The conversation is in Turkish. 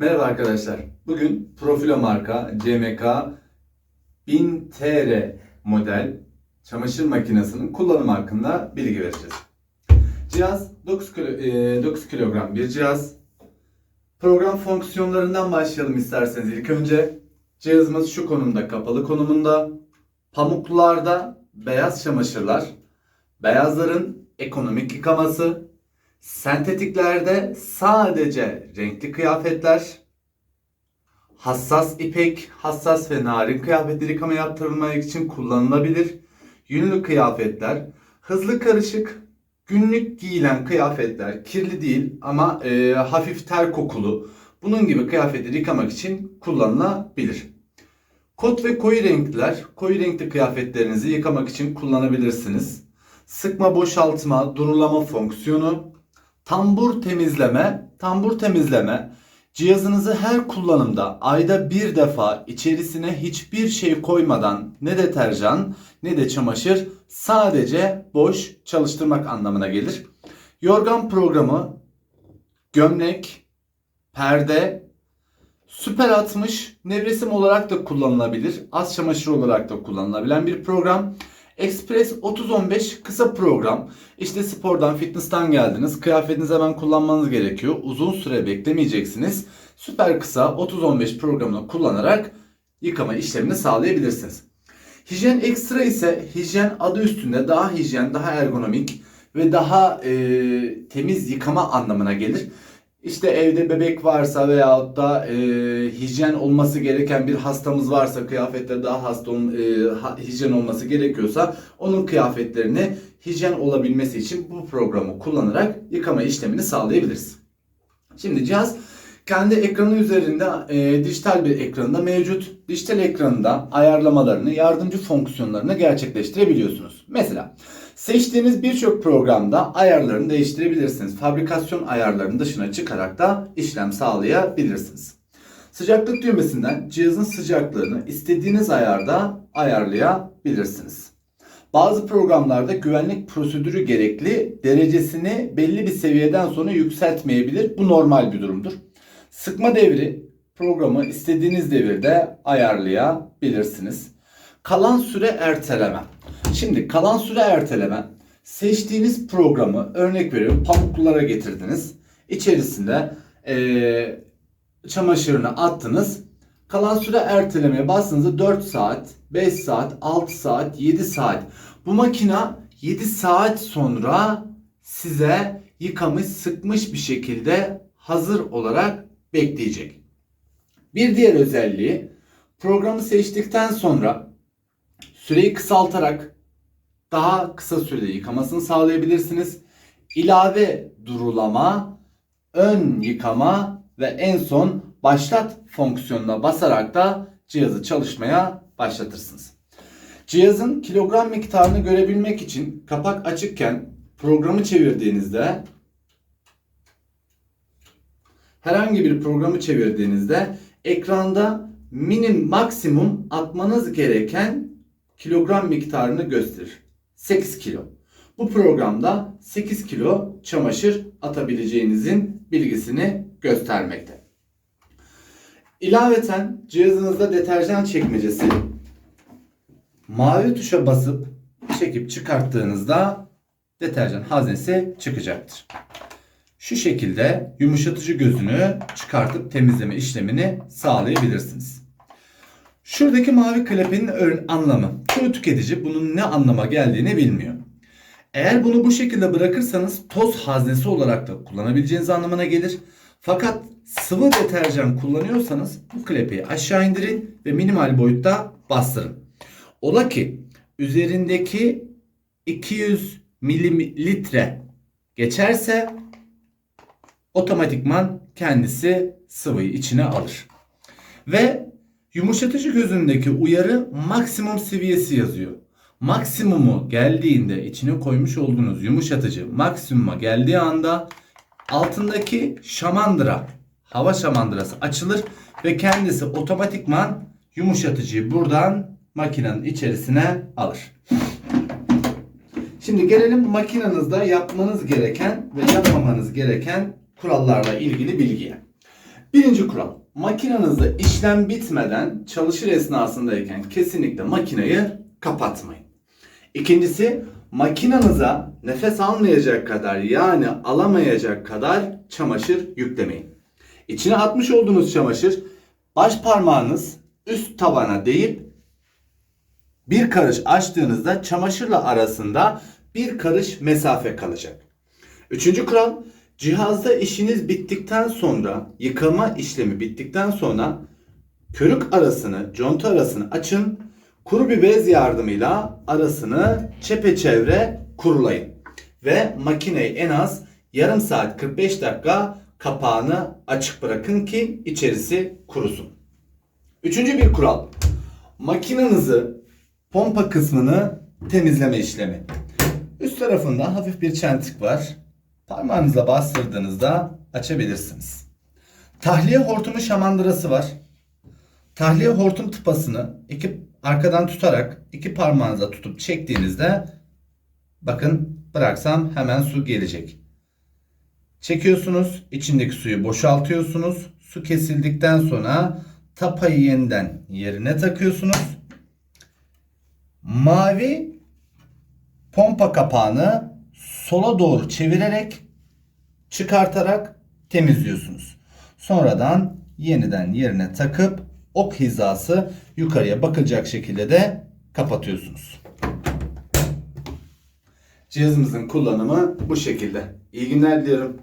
Merhaba arkadaşlar. Bugün Profilo marka CMK 1000 TR model çamaşır makinesinin kullanım hakkında bilgi vereceğiz. Cihaz 9, kilo, e, 9 kilogram bir cihaz. Program fonksiyonlarından başlayalım isterseniz ilk önce. Cihazımız şu konumda kapalı konumunda. Pamuklularda beyaz çamaşırlar, beyazların ekonomik yıkaması, Sentetiklerde sadece renkli kıyafetler, hassas ipek, hassas ve narin kıyafetleri yıkama yaptırılmak için kullanılabilir. Yünlü kıyafetler, hızlı karışık, günlük giyilen kıyafetler, kirli değil ama e, hafif ter kokulu, bunun gibi kıyafetleri yıkamak için kullanılabilir. Kot ve koyu renkler, koyu renkli kıyafetlerinizi yıkamak için kullanabilirsiniz. Sıkma boşaltma, durulama fonksiyonu, Tambur temizleme, tambur temizleme cihazınızı her kullanımda ayda bir defa içerisine hiçbir şey koymadan ne deterjan ne de çamaşır sadece boş çalıştırmak anlamına gelir. Yorgan programı, gömlek, perde, süper 60 nevresim olarak da kullanılabilir. Az çamaşır olarak da kullanılabilen bir program. Express 3015 kısa program. İşte spordan, fitness'tan geldiniz. Kıyafetinizi hemen kullanmanız gerekiyor. Uzun süre beklemeyeceksiniz. Süper kısa 3015 programını kullanarak yıkama işlemini sağlayabilirsiniz. Hijyen ekstra ise hijyen adı üstünde daha hijyen, daha ergonomik ve daha e, temiz yıkama anlamına gelir. İşte evde bebek varsa veyahut da e, hijyen olması gereken bir hastamız varsa kıyafetleri daha hasta e, hijyen olması gerekiyorsa onun kıyafetlerini hijyen olabilmesi için bu programı kullanarak yıkama işlemini sağlayabiliriz. Şimdi cihaz kendi ekranı üzerinde e, dijital bir ekranında mevcut. Dijital ekranında ayarlamalarını, yardımcı fonksiyonlarını gerçekleştirebiliyorsunuz. Mesela seçtiğiniz birçok programda ayarlarını değiştirebilirsiniz. Fabrikasyon ayarlarının dışına çıkarak da işlem sağlayabilirsiniz. Sıcaklık düğmesinden cihazın sıcaklığını istediğiniz ayarda ayarlayabilirsiniz. Bazı programlarda güvenlik prosedürü gerekli derecesini belli bir seviyeden sonra yükseltmeyebilir. Bu normal bir durumdur. Sıkma devri programı istediğiniz devirde ayarlayabilirsiniz. Kalan süre erteleme. Şimdi kalan süre erteleme seçtiğiniz programı örnek veriyorum pamuklulara getirdiniz. İçerisinde ee, çamaşırını attınız. Kalan süre ertelemeye bastığınızda 4 saat, 5 saat, 6 saat, 7 saat. Bu makina 7 saat sonra size yıkamış, sıkmış bir şekilde hazır olarak bekleyecek. Bir diğer özelliği programı seçtikten sonra süreyi kısaltarak daha kısa sürede yıkamasını sağlayabilirsiniz. İlave durulama, ön yıkama ve en son başlat fonksiyonuna basarak da cihazı çalışmaya başlatırsınız. Cihazın kilogram miktarını görebilmek için kapak açıkken programı çevirdiğinizde herhangi bir programı çevirdiğinizde ekranda minim maksimum atmanız gereken kilogram miktarını gösterir. 8 kilo. Bu programda 8 kilo çamaşır atabileceğinizin bilgisini göstermekte. İlaveten cihazınızda deterjan çekmecesi mavi tuşa basıp çekip çıkarttığınızda deterjan haznesi çıkacaktır. Şu şekilde yumuşatıcı gözünü çıkartıp temizleme işlemini sağlayabilirsiniz. Şuradaki mavi kalepenin anlamı. Çoğu tüketici bunun ne anlama geldiğini bilmiyor. Eğer bunu bu şekilde bırakırsanız toz haznesi olarak da kullanabileceğiniz anlamına gelir. Fakat sıvı deterjan kullanıyorsanız bu klepeyi aşağı indirin ve minimal boyutta bastırın. Ola ki üzerindeki 200 mililitre geçerse otomatikman kendisi sıvıyı içine alır. Ve yumuşatıcı gözündeki uyarı maksimum seviyesi yazıyor. Maksimumu geldiğinde içine koymuş olduğunuz yumuşatıcı maksimuma geldiği anda altındaki şamandıra, hava şamandırası açılır ve kendisi otomatikman yumuşatıcıyı buradan makinenin içerisine alır. Şimdi gelelim makinenizde yapmanız gereken ve yapmamanız gereken kurallarla ilgili bilgiye. Birinci kural. Makinenizde işlem bitmeden çalışır esnasındayken kesinlikle makineyi kapatmayın. İkincisi makinenize nefes almayacak kadar yani alamayacak kadar çamaşır yüklemeyin. İçine atmış olduğunuz çamaşır baş parmağınız üst tabana değip bir karış açtığınızda çamaşırla arasında bir karış mesafe kalacak. Üçüncü kural cihazda işiniz bittikten sonra yıkama işlemi bittikten sonra körük arasını conta arasını açın kuru bir bez yardımıyla arasını çepeçevre kurulayın. Ve makineyi en az yarım saat 45 dakika kapağını açık bırakın ki içerisi kurusun. Üçüncü bir kural. Makinenizi pompa kısmını temizleme işlemi. Üst tarafında hafif bir çentik var. Parmağınızla bastırdığınızda açabilirsiniz. Tahliye hortumu şamandırası var. Tahliye hortum tıpasını iki arkadan tutarak iki parmağınıza tutup çektiğinizde bakın bıraksam hemen su gelecek. Çekiyorsunuz, içindeki suyu boşaltıyorsunuz. Su kesildikten sonra tapayı yeniden yerine takıyorsunuz. Mavi pompa kapağını sola doğru çevirerek çıkartarak temizliyorsunuz. Sonradan yeniden yerine takıp ok hizası yukarıya bakılacak şekilde de kapatıyorsunuz. Cihazımızın kullanımı bu şekilde. İyi günler diliyorum.